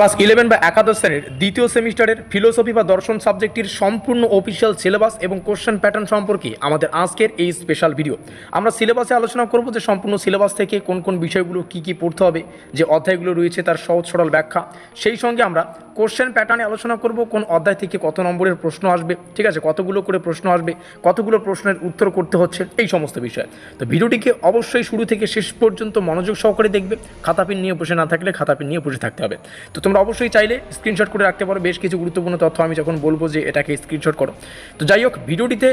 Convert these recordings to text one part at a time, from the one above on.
Class eleven বা একাদশ শ্রেণির দ্বিতীয় সেমিস্টারের ফিলোসফি বা দর্শন সাবজেক্টটির সম্পূর্ণ অফিসিয়াল সিলেবাস এবং কোশ্চেন প্যাটার্ন সম্পর্কে আমাদের আজকের এই স্পেশাল ভিডিও আমরা সিলেবাসে আলোচনা করব যে সম্পূর্ণ সিলেবাস থেকে কোন কোন বিষয়গুলো কী কী পড়তে হবে, যে অধ্যায়গুলো রয়েছে তার সহজ সরল ব্যাখ্যা। সেই সঙ্গে আমরা কোশ্চেন প্যাটার্নে আলোচনা করব, কোন অধ্যায় থেকে কত নম্বরের প্রশ্ন আসবে, ঠিক আছে, কতগুলো করে প্রশ্ন আসবে, কতগুলো প্রশ্নের উত্তর করতে হচ্ছে, এই সমস্ত বিষয়। তো ভিডিওটিকে অবশ্যই শুরু থেকে শেষ পর্যন্ত মনোযোগ সহকারে দেখবে খাতা পেন নিয়ে বসে না থাকলে খাতা পেন নিয়ে বসে থাকতে হবে। তো তোমরা অবশ্যই চাইলে স্ক্রিনশট করে রাখতে পারো। বেশ কিছু গুরুত্বপূর্ণ তথ্য আমি যখন বলব যে এটাকে স্ক্রিনশট করো। তো যাই হোক, ভিডিওটিতে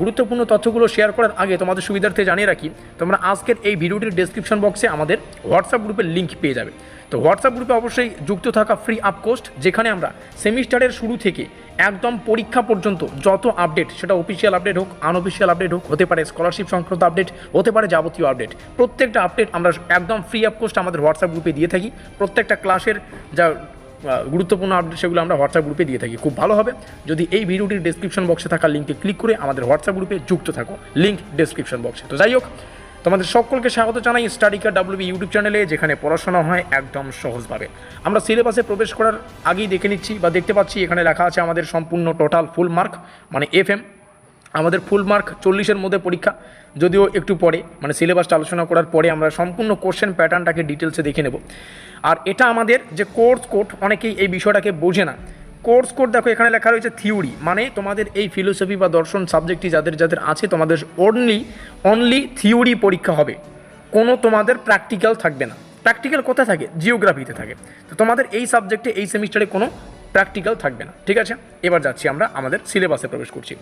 গুরুত্বপূর্ণ তথ্যগুলো শেয়ার করার আগে তোমাদের সুবিধার্থে জানিয়ে রাখি, তোমরা আজকের এই ভিডিওটির ডেসক্রিপশন বক্সে আমাদের হোয়াটসঅ্যাপ গ্রুপের লিঙ্ক পেয়ে যাবে। তো হোয়াটসঅ্যাপ গ্রুপে অবশ্যই যুক্ত থাকা ফ্রি আপ কোস্ট যেখানে আমরা সেমিস্টারের শুরু থেকে একদম পরীক্ষা পর্যন্ত যত আপডেট সেটা অফিসিয়াল আপডেট হোক আনঅফিসিয়াল আপডেট হোক, হতে পারে স্কলারশিপ সংক্রান্ত আপডেট হতে পারে যাবতীয় আপডেট প্রত্যেকটা আপডেট আমরা একদম ফ্রি আপ কোস্ট আমাদের হোয়াটসঅ্যাপ গ্রুপে দিয়ে থাকি। প্রত্যেকটা ক্লাসের যা গুরুত্বপূর্ণ আপডেট সেগুলো আমরা হোয়াটসঅ্যাপ গ্রুপে দিয়ে থাকি। খুব ভালো হবে। যদি এই ভিডিওটির ডেসক্রিপশন বক্সে থাকা লিঙ্কে ক্লিক করে আমাদের হোয়াটসঅ্যাপ গ্রুপে যুক্ত থাকো। লিঙ্ক ডেসক্রিপশন বক্সে তো যাই হোক, তোমাদের সকলকে স্বাগত জানাই স্টাডিকা ডাব্লিউবি ইউটিউব চ্যানেলে যেখানে পড়াশোনা হয় একদম সহজভাবে। আমরা সিলেবাসে প্রবেশ করার আগেই দেখে নিচ্ছি বা দেখতে পাচ্ছি, এখানে লেখা আছে আমাদের সম্পূর্ণ টোটাল ফুল মার্ক মানে এফ এম আমাদের ফুল মার্ক চল্লিশের মধ্যে পরীক্ষা, যদিও একটু পরে মানে সিলেবাসটা আলোচনা করার পরে আমরা সম্পূর্ণ কোশ্চেন প্যাটার্নটাকে ডিটেলসে দেখে নেব। আর এটা আমাদের যে কোর্স কোড অনেকেই এই বিষয়টাকে বোঝে না। কোর্স কোড দেখো, এখানে লেখা রয়েছে থিওরি মানে তোমাদের এই ফিলোসফি বা দর্শন সাবজেক্টটি যাদের যাদের আছে, তোমাদের অনলি অনলি থিওরি পরীক্ষা হবে। কোনো তোমাদের প্র্যাকটিক্যাল থাকবে না। প্র্যাকটিক্যাল কোথায় থাকে? জিওগ্রাফিতে থাকে। তো তোমাদের এই সাবজেক্টে এই সেমিস্টারে কোনো প্র্যাকটিক্যাল থাকবে না। ঠিক আছে? এবার যাচ্ছি আমরা আমাদের সিলেবাসে প্রবেশ করছি।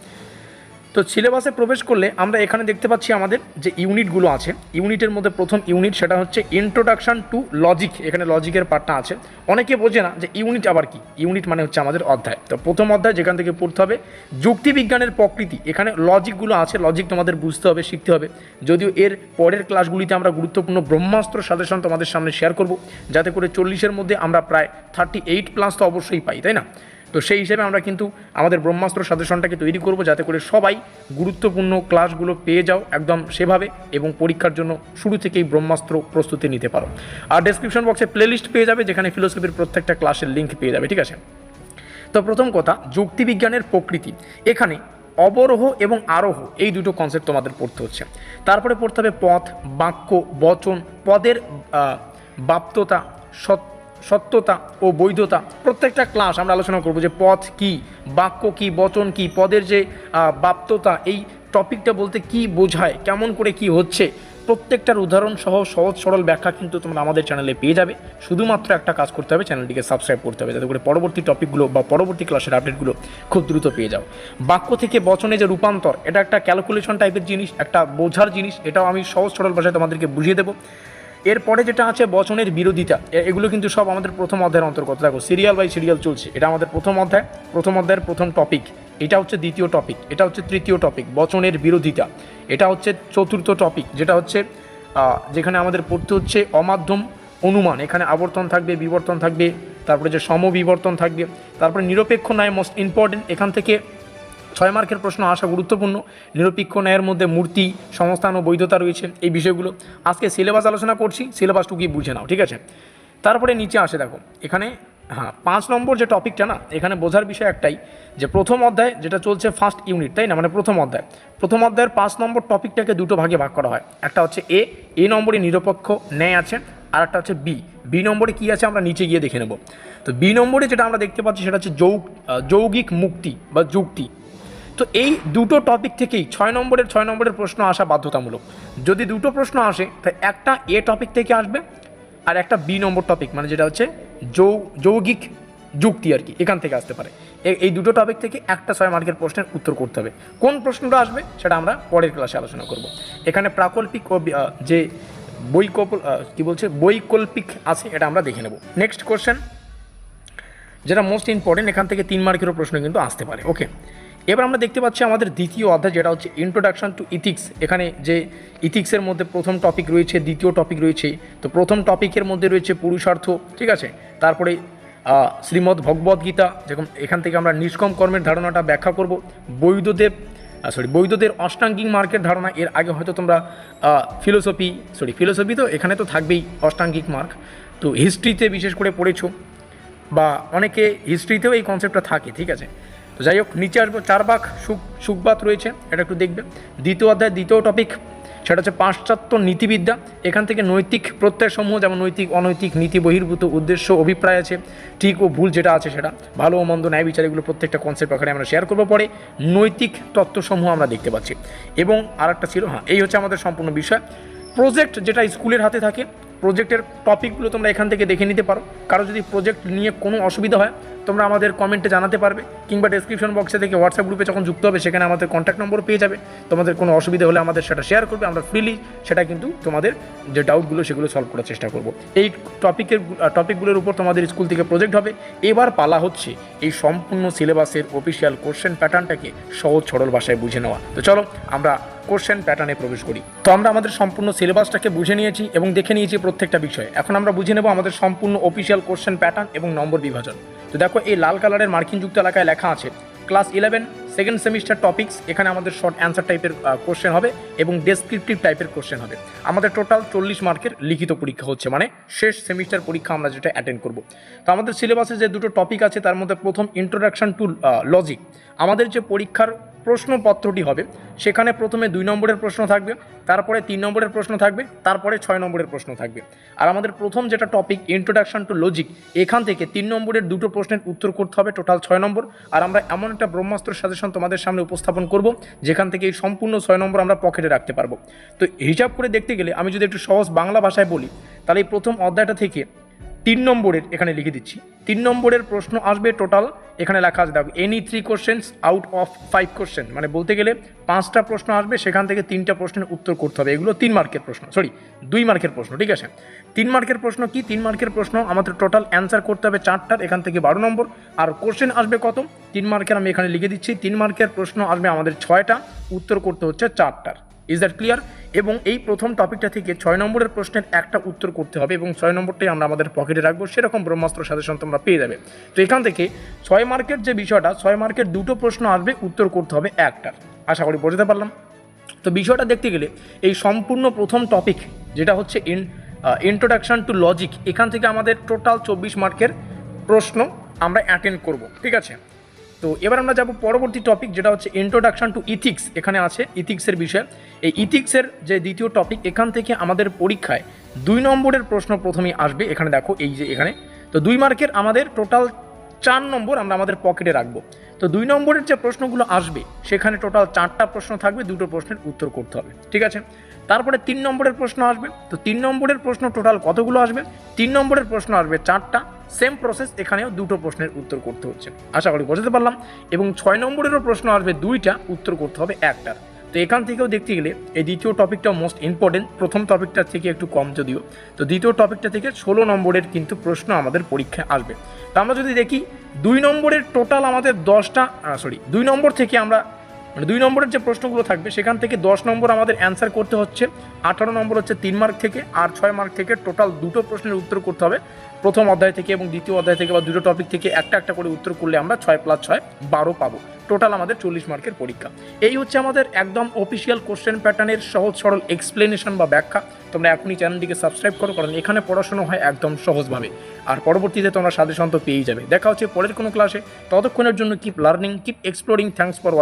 তো সিলেবাসে প্রবেশ করলে আমরা এখানে দেখতে পাচ্ছি আমাদের যে ইউনিটগুলো আছে। ইউনিটের মধ্যে প্রথম ইউনিট সেটা হচ্ছে ইন্ট্রোডাকশন টু লজিক এখানে লজিকের পার্টটা আছে। অনেকে বোঝে না যে ইউনিট আবার কি? ইউনিট মানে হচ্ছে আমাদের অধ্যায়। তো প্রথম অধ্যায় যেখান থেকে পড়তে হবে, যুক্তিবিজ্ঞানের প্রকৃতি। এখানে লজিকগুলো আছে লজিক তোমাদের বুঝতে হবে, শিখতে হবে। যদিও এর পরের ক্লাসগুলিতে আমরা গুরুত্বপূর্ণ ব্রহ্মাস্ত্র সাজেশন তোমাদের সামনে শেয়ার করব। যাতে করে চল্লিশের মধ্যে আমরা প্রায় থার্টি এইট প্লাস তো অবশ্যই পাই, তাই না? তো সেই হিসেবে আমরা কিন্তু আমাদের ব্রহ্মাস্ত্র সাজেশনটাকে তৈরি করব যাতে করে সবাই গুরুত্বপূর্ণ ক্লাসগুলো পেয়ে যাও একদম সেভাবে এবং পরীক্ষার জন্য শুরু থেকেই ব্রহ্মাস্ত্র প্রস্তুতি নিতে পারো। আর ডেসক্রিপশন বক্সে প্লেলিস্ট পেয়ে যাবে যেখানে ফিলোসফির প্রত্যেকটা ক্লাসের লিঙ্ক পেয়ে যাবে, ঠিক আছে? তো প্রথম কথা, যুক্তিবিজ্ঞানের প্রকৃতি। এখানে অবরোহ এবং আরোহ, এই দুটো কনসেপ্ট তোমাদের পড়তে হচ্ছে। তারপরে পড়তে হবে পথ, বাক্য, বচন, পদের বাপ্ততা সৎ সত্যতা ও বৈধতা। প্রত্যেকটা ক্লাস আমরা আলোচনা করব যে পথ কি, বাক্য কি, বচন কি, পদের যে বাপ্ততা, এই টপিকটা বলতে কি বোঝায়, কেমন করে কি হচ্ছে, প্রত্যেকটার উদাহরণ সহ সহজ সরল ব্যাখ্যা কিন্তু তোমরা আমাদের চ্যানেলে পেয়ে যাবে। শুধুমাত্র একটা কাজ করতে হবে চ্যানেলটিকে সাবস্ক্রাইব করতে হবে, যাতে করে পরবর্তী টপিকগুলো বা পরবর্তী ক্লাসের আপডেটগুলো খুব দ্রুত পেয়ে যাও। বাক্য থেকে বচনে যে রূপান্তর, এটা একটা ক্যালকুলেশন টাইপের জিনিস, একটা বোঝার জিনিস, এটাও আমি সহজ সরল ভাষায় তোমাদেরকে বুঝিয়ে দেবো। এরপরে যেটা আছে বচনের বিরোধিতা এগুলো কিন্তু সব আমাদের প্রথম অধ্যায়ের অন্তর্গত। দেখো, সিরিয়াল বাই সিরিয়াল চলছে। এটা আমাদের প্রথম অধ্যায়, প্রথম অধ্যায়ের প্রথম টপিক এটা হচ্ছে দ্বিতীয় টপিক এটা হচ্ছে তৃতীয় টপিক বচনের বিরোধিতা। এটা হচ্ছে চতুর্থ টপিক যেটা হচ্ছে যেখানে আমাদের পড়তে হচ্ছে অমাধ্যম অনুমান। এখানে আবর্তন থাকবে, বিবর্তন থাকবে, তারপরে যে সমবিবর্তন থাকবে, তারপরে নিরপেক্ষ ন্যায় মোস্ট ইম্পর্টেন্ট এখান থেকে ছয় মার্কের প্রশ্ন আসা গুরুত্বপূর্ণ। নিরপেক্ষ ন্যায়ের মধ্যে মূর্তি সংস্থান ও বৈধতা রয়েছে এই বিষয়গুলো। আজকে সিলেবাস আলোচনা করছি সিলেবাসটুকুই বুঝে নাও ঠিক আছে? তারপরে নিচে আসে দেখো এখানে হ্যাঁ পাঁচ নম্বর যে টপিকটা না এখানে বোঝার বিষয় একটাই যে প্রথম অধ্যায় যেটা চলছে ফার্স্ট ইউনিট তাই না? মানে প্রথম অধ্যায়। প্রথম অধ্যায়ের পাঁচ নম্বর টপিকটাকে দুটো ভাগে ভাগ করা হয়। একটা হচ্ছে এ এ নম্বরে নিরপেক্ষ ন্যায় আছে আর একটা হচ্ছে বি বি নম্বরে কী আছে আমরা নিচে গিয়ে দেখে নেব। তো বি নম্বরে যেটা আমরা দেখতে পাচ্ছি সেটা হচ্ছে আহ, যৌগিক মুক্তি বা যুক্তি। তো এই দুটো টপিক থেকেই ছয় নম্বরের ছয় নম্বরের প্রশ্ন আসা বাধ্যতামূলক। যদি দুটো প্রশ্ন আসে, তা একটা এ টপিক থেকে আসবে আর একটা বি নম্বর টপিক মানে যেটা হচ্ছে যৌ, যৌগিক যুক্তি আর কি, এখান থেকে আসতে পারে। এই দুটো টপিক থেকে একটা ছয় মার্কের প্রশ্নের উত্তর করতে হবে। কোন প্রশ্নটা আসবে সেটা আমরা পরের ক্লাসে আলোচনা করব। এখানে প্রাকল্পিক ও যে বৈকল্প কি বলছে, বৈকল্পিক আছে, এটা আমরা দেখে নেব। নেক্সট কোশ্চেন যেটা মোস্ট ইম্পর্টেন্ট এখান থেকে তিন মার্কেরও প্রশ্ন কিন্তু আসতে পারে। ওকে এবার আমরা দেখতে পাচ্ছি আমাদের দ্বিতীয় অধ্যায়, যেটা হচ্ছে ইন্ট্রোডাকশন টু ইথিক্স এখানে যে ইথিক্সের মধ্যে প্রথম টপিক রয়েছে, দ্বিতীয় টপিক রয়েছে। তো প্রথম টপিকের মধ্যে রয়েছে পুরুষার্থ, ঠিক আছে? তারপরে শ্রীমদ্ ভগবদ্ গীতা, যেরকম এখান থেকে আমরা নিষ্কম কর্মের ধারণাটা ব্যাখ্যা করব। বৈধদেব সরি বৈধদের অষ্টাঙ্গিক মার্কের ধারণা, এর আগে হয়তো তোমরা ফিলোসফি সরি ফিলোসফি তো এখানে তো থাকবেই অষ্টাঙ্গিক মার্ক তো হিস্ট্রিতে বিশেষ করে পড়েছো, বা অনেকে হিস্ট্রিতেও এই কনসেপ্টটা থাকে, ঠিক আছে? তো যাই হোক, নিচে আসব, চার বাঘ সুখ সুখবাত রয়েছে, এটা একটু দেখবে। দ্বিতীয় অধ্যায়, দ্বিতীয় টপিক সেটা হচ্ছে পাশ্চাত্য নীতিবিদ্যা। এখান থেকে নৈতিক প্রত্যয়সমূহ, যেমন নৈতিক, অনৈতিক নীতি বহির্ভূত উদ্দেশ্য, অভিপ্রায় আছে, ঠিক ও ভুল যেটা আছে সেটা, ভালো ও মন্দ, ন্যায় বিচার, এগুলো প্রত্যেকটা কনসেপ্ট আকারে আমরা শেয়ার করব পরে। নৈতিক তত্ত্বসমূহ আমরা দেখতে পাচ্ছি। এবং আরেকটা ছিল হ্যাঁ এই হচ্ছে আমাদের সম্পূর্ণ বিষয়। প্রজেক্ট যেটা স্কুলের হাতে থাকে প্রজেক্টের টপিকগুলো তোমরা এখান থেকে দেখে নিতে পারো। কারও যদি প্রজেক্ট নিয়ে কোনো অসুবিধা হয় তোমরা আমাদের কমেন্টে জানাতে পারবে, কিংবা ডেসক্রিপশন বক্সে থেকে হোয়াটসঅ্যাপ গ্রুপে যখন যুক্ত হবে, সেখানে আমাদের কন্ট্যাক্ট নম্বর পেয়ে যাবে। তোমাদের কোনো অসুবিধা হলে আমাদের সেটা শেয়ার করবে, আমরা ফ্রিলি সেটা কিন্তু তোমাদের যে ডাউটগুলো সেগুলো সলভ করার চেষ্টা করব। এই টপিকের টপিকগুলোর উপর তোমাদের স্কুল থেকে প্রজেক্ট হবে। এবার পালা হচ্ছে এই সম্পূর্ণ সিলেবাসের অফিসিয়াল কোশ্চেন প্যাটার্নটাকে সহজ সরল ভাষায় বুঝে নেওয়া। তো চলো, আমরা কোশ্চেন প্যাটার্নে প্রবেশ করি। তো আমরা আমাদের সম্পূর্ণ সিলেবাসটাকে বুঝে নিয়েছি এবং দেখে নিয়েছি প্রত্যেকটা বিষয়। এখন আমরা বুঝে নেব আমাদের সম্পূর্ণ অফিসিয়াল কোশ্চেন প্যাটার্ন এবং নম্বর বিভাজন। তো দেখো, এই লাল কালারের মার্কিন যুক্ত এলাকায় লেখা আছে, class eleven, second semester topics এখানে আমাদের শর্ট অ্যান্সার টাইপের কোশ্চেন হবে এবং ডেসক্রিপটিভ টাইপের কোশ্চেন হবে। আমাদের টোটাল চল্লিশ মার্কের লিখিত পরীক্ষা হচ্ছে মানে শেষ সেমিস্টার পরীক্ষা আমরা যেটা অ্যাটেন্ড করব। তো আমাদের সিলেবাসে যে দুটো টপিক আছে, তার মধ্যে প্রথম ইন্ট্রোডাকশান টু লজিক আমাদের যে পরীক্ষার প্রশ্নপত্রটি হবে। সেখানে প্রথমে দুই নম্বরের প্রশ্ন থাকবে, তারপরে তিন নম্বরের প্রশ্ন থাকবে, তারপরে ছয় নম্বরের প্রশ্ন থাকবে। আর আমাদের প্রথম যেটা টপিক ইন্ট্রোডাকশন টু লজিক এখান থেকে তিন নম্বরের দুটো প্রশ্নের উত্তর করতে হবে টোটাল ছয় নম্বর। আর আমরা এমন একটা ব্রহ্মাস্ত্র সাজেশন তোমাদের সামনে উপস্থাপন করব, যেখান থেকে এই সম্পূর্ণ ছয় নম্বর আমরা পকেটে রাখতে পারব। তো হিসাব করে দেখতে গেলে আমি যদি একটু সহজ বাংলা ভাষায় বলি, তাহলে এই প্রথম অধ্যায়টা থেকে তিন নম্বরের এখানে লিখে দিচ্ছি। তিন নম্বরের প্রশ্ন আসবে টোটাল এখানে লেখা আছে, দেখো any three questions out of five question মানে বলতে গেলে পাঁচটা প্রশ্ন আসবে, সেখান থেকে তিনটা প্রশ্নের উত্তর করতে হবে। এগুলো তিন মার্কের প্রশ্ন সরি দুই মার্কের প্রশ্ন, ঠিক আছে? তিন মার্কের প্রশ্ন কি? তিন মার্কের প্রশ্ন আমাদের টোটাল অ্যান্সার করতে হবে চারটার, এখান থেকে বারো নম্বর। আর কোশ্চেন আসবে কত? তিন মার্কের আমি এখানে লিখে দিচ্ছি, তিন মার্কের প্রশ্ন আসবে আমাদের ছয়টা, উত্তর করতে হচ্ছে চারটার। ইজ দ্যাট ক্লিয়ার এবং এই প্রথম টপিকটা থেকে ছয় নম্বরের প্রশ্নের একটা উত্তর করতে হবে এবং ছয় নম্বরটাই আমরা আমাদের পকেটে রাখব। সেরকম ব্রহ্মাস্ত্র সাজেশন তোমরা পেয়ে যাবে। তো এখান থেকে ছয় মার্কের যে বিষয়টা, ছয় মার্কের দুটো প্রশ্ন আসবে, উত্তর করতে হবে একটার আশা করি বোঝাতে পারলাম। তো বিষয়টা দেখতে গেলে এই সম্পূর্ণ প্রথম টপিক, যেটা হচ্ছে ইন ইন্ট্রোডাকশন টু লজিক এখান থেকে আমাদের টোটাল চব্বিশ মার্কের প্রশ্ন আমরা অ্যাটেন্ড করব। ঠিক আছে? তো এবার আমরা যাব পরবর্তী টপিক যেটা হচ্ছে ইন্ট্রোডাকশন টু ইথিক্স এখানে আছে ইথিক্সের বিষয়। এই ইথিক্সের যে দ্বিতীয় টপিক এখান থেকে আমাদের পরীক্ষায় দুই নম্বরের প্রশ্ন প্রথমেই আসবে। এখানে দেখো, এই যে এখানে। তো দুই মার্কের আমাদের টোটাল চার নম্বর আমরা আমাদের পকেটে রাখব। তো দুই নম্বরের যে প্রশ্নগুলো আসবে, সেখানে টোটাল চারটা প্রশ্ন থাকবে, দুটো প্রশ্নের উত্তর করতে হবে। ঠিক আছে? তারপরে তিন নম্বরের প্রশ্ন আসবে। তো তিন নম্বরের প্রশ্ন টোটাল কতগুলো আসবে? তিন নম্বরের প্রশ্ন আসবে চারটা। সেম প্রসেস এখানেও দুটো প্রশ্নের উত্তর করতে হচ্ছে। আশা করি বোঝাতে পারলাম। এবং ছয় নম্বরেরও প্রশ্ন আসবে, দুইটা উত্তর করতে হবে, একটার। তো এখান থেকেও দেখতে গেলে এই দ্বিতীয় টপিকটা মোস্ট ইম্পর্টেন্ট প্রথম টপিকটার থেকে একটু কম যদিও। তো দ্বিতীয় টপিকটা থেকে ষোলো নম্বরের কিন্তু প্রশ্ন আমাদের পরীক্ষায় আসবে। তো আমরা যদি দেখি, দুই নম্বরের টোটাল আমাদের দশটা সরি দুই নম্বর থেকে আমরা মানে দুই নম্বরের যে প্রশ্নগুলো থাকবে, সেখান থেকে দশ নম্বর আমাদের অ্যান্সার করতে হচ্ছে। আঠারো নম্বর হচ্ছে তিন মার্ক থেকে আর ছয় মার্ক থেকে টোটাল দুটো প্রশ্নের উত্তর করতে হবে। প্রথম অধ্যায় থেকে এবং দ্বিতীয় অধ্যায় থেকে বা দুটো টপিক থেকে একটা একটা করে উত্তর করলে আমরা ছয় প্লাস ছয়, বারো পাবো। টোটাল আমাদের চল্লিশ মার্কের পরীক্ষা। এই হচ্ছে আমাদের একদম অফিসিয়াল কোশ্চেন প্যাটার্নের সহজ সরল এক্সপ্লেনেশন বা ব্যাখ্যা। তোমরা এখনই চ্যানেলটিকে সাবস্ক্রাইব করো, কারণ এখানে পড়াশোনা হয় একদম সহজভাবে। আর পরবর্তীতে তোমরা সাজেশন পেয়েই যাবে। দেখা হচ্ছে পরের কোনো ক্লাসে ততক্ষণের জন্য keep learning keep exploring thanks for